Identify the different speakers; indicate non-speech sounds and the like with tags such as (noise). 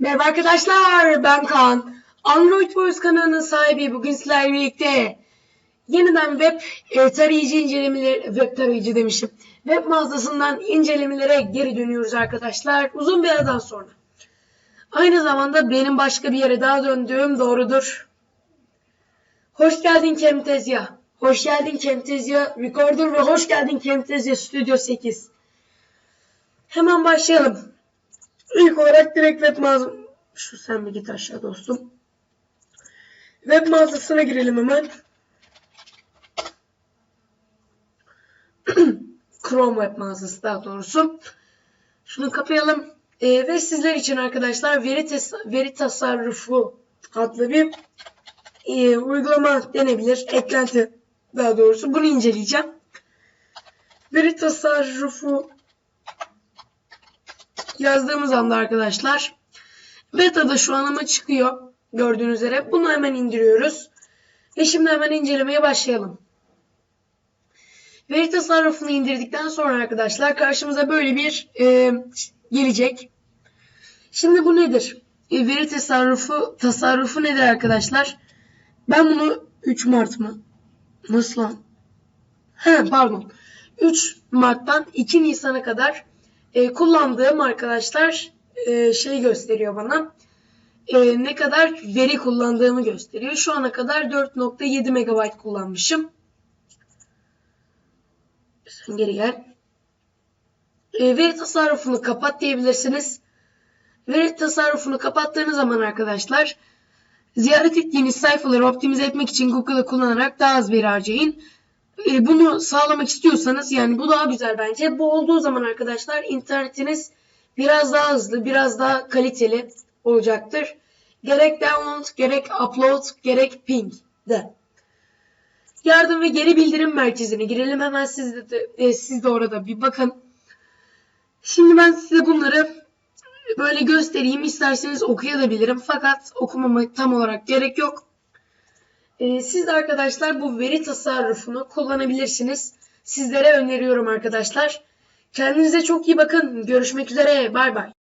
Speaker 1: Merhaba arkadaşlar, ben Kaan. Android Voice kanalının sahibi bugün sizlerle birlikte yeniden web e, tarayıcı incelemeleri, web tarayıcı demişim. Web mağazasından incelemelere geri dönüyoruz arkadaşlar. Uzun bir aradan sonra. Aynı zamanda benim başka bir yere daha döndüğüm doğrudur. Hoş geldin Camtasia. Hoş geldin Camtasia Recorder ve hoş geldin Camtasia Studio 8. Hemen başlayalım. İlk olarak direkt web mağaza... Şu sen bir git aşağı dostum. Web mağazasına girelim hemen. (clears throat) Chrome web mağazası daha doğrusu. Şunu kapayalım. Ee, ve sizler için arkadaşlar veri, tes- veri tasarrufu adlı bir e, uygulama denebilir. Eklenti daha doğrusu. Bunu inceleyeceğim. Veri tasarrufu yazdığımız anda arkadaşlar beta'da şu an ama çıkıyor gördüğünüz üzere. Bunu hemen indiriyoruz. Ve şimdi hemen incelemeye başlayalım. Veri tasarrufunu indirdikten sonra arkadaşlar karşımıza böyle bir e, gelecek. Şimdi bu nedir? E, veri tasarrufu tasarrufu nedir arkadaşlar? Ben bunu 3 Mart mı? Nasıl lan? He pardon. 3 Mart'tan 2 Nisan'a kadar e, kullandığım arkadaşlar e, şey gösteriyor bana. E, ne kadar veri kullandığımı gösteriyor. Şu ana kadar 4.7 MB kullanmışım. Sen geri gel. E, veri tasarrufunu kapat diyebilirsiniz. Veri tasarrufunu kapattığınız zaman arkadaşlar ziyaret ettiğiniz sayfaları optimize etmek için Google'ı kullanarak daha az veri harcayın. E, bunu sağlamak istiyorsanız yani bu daha güzel bence. Bu olduğu zaman arkadaşlar internetiniz biraz daha hızlı, biraz daha kaliteli olacaktır. Gerek download, gerek upload, gerek ping de. Yardım ve geri bildirim merkezine girelim. Hemen siz de, e, siz de orada bir bakın. Şimdi ben size bunları böyle göstereyim. İsterseniz okuyabilirim. Fakat okumama tam olarak gerek yok. Ee, siz de arkadaşlar bu veri tasarrufunu kullanabilirsiniz. Sizlere öneriyorum arkadaşlar. Kendinize çok iyi bakın. Görüşmek üzere. Bay bay.